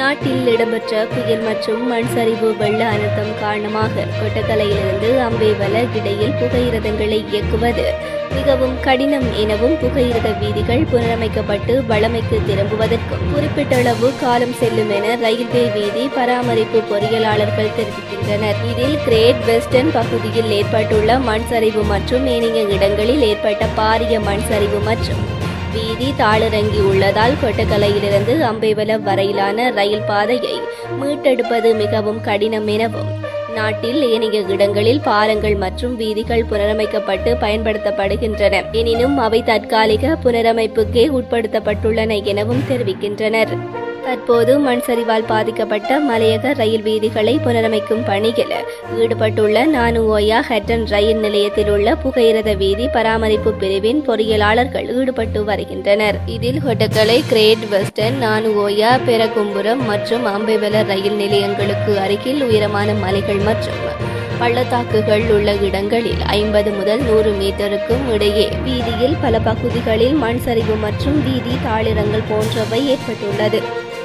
நாட்டில் இடம்பெற்ற புயல் மற்றும் மண் சரிவு வெள்ள அழுத்தம் காரணமாக கொட்டக்கலையிலிருந்து அம்பேவல இடையில் புகையிரதங்களை இயக்குவது மிகவும் கடினம் எனவும் புகையிரத வீதிகள் புனரமைக்கப்பட்டு வளமைக்கு திரும்புவதற்கும் குறிப்பிட்ட அளவு காலம் செல்லும் என ரயில்வே வீதி பராமரிப்பு பொறியியலாளர்கள் தெரிவிக்கின்றனர். இதில் கிரேட் வெஸ்டர்ன் பகுதியில் ஏற்பட்டுள்ள மண் சரிவு மற்றும் ஏனைய இடங்களில் ஏற்பட்ட பாரிய மண் சரிவு மற்றும் வீதி தாளிறங்கி உள்ளதால் கொட்டக்கலையிலிருந்து அம்பேவல வரையிலான ரயில் பாதையை மீட்டெடுப்பது மிகவும் கடினம் எனவும் நாட்டில் ஏனைய இடங்களில் பாலங்கள் மற்றும் வீதிகள் புனரமைக்கப்பட்டு பயன்படுத்தப்படுகின்றன. எனினும் அவை தற்காலிக புனரமைப்புக்கே உட்படுத்தப்பட்டுள்ளன எனவும் தெரிவிக்கின்றனர். தற்போது மண் சரிவால் பாதிக்கப்பட்ட மலையக ரயில் வீதிகளை புனரமைக்கும் பணியில் ஈடுபட்டுள்ள நானுஓயா ஹெட்டன் ரயில் நிலையத்தில் உள்ள புகையிரத வீதி பராமரிப்பு பிரிவின் பொறியியலாளர்கள் ஈடுபட்டு வருகின்றனர். இதில் ஹொட்டக்கலை கிரேட் வெஸ்டர்ன் நானுஓயா பெரகும்புரம் மற்றும் அம்பைவல ரயில் நிலையங்களுக்கு அருகில் உயரமான மலைகள் மற்றும் பள்ளத்தாக்குகள் உள்ள இடங்களில் ஐம்பது முதல் நூறு மீட்டருக்கும் இடையே வீதியில் பல பகுதிகளில் மண் சரிவு மற்றும் வீதி தாளிரங்கள் போன்றவை ஏற்பட்டுள்ளது.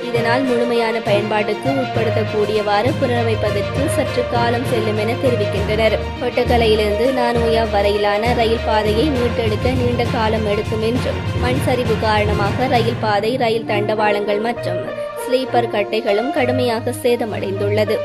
இதனால் முழுமையான பயன்பாட்டுக்கு உட்படுத்தக்கூடியவாறு புனரமைப்பதற்கு சற்று காலம் செல்லும் என தெரிவிக்கின்றனர். கொட்டக்கலையிலிருந்து நானோயா வரையிலான ரயில் பாதையை மீட்டெடுக்க நீண்ட காலம் எடுக்கும் என்றும் மண் சரிவு காரணமாக ரயில் பாதை ரயில் தண்டவாளங்கள் மற்றும் ஸ்லீப்பர் கட்டைகளும் கடுமையாக சேதமடைந்துள்ளது.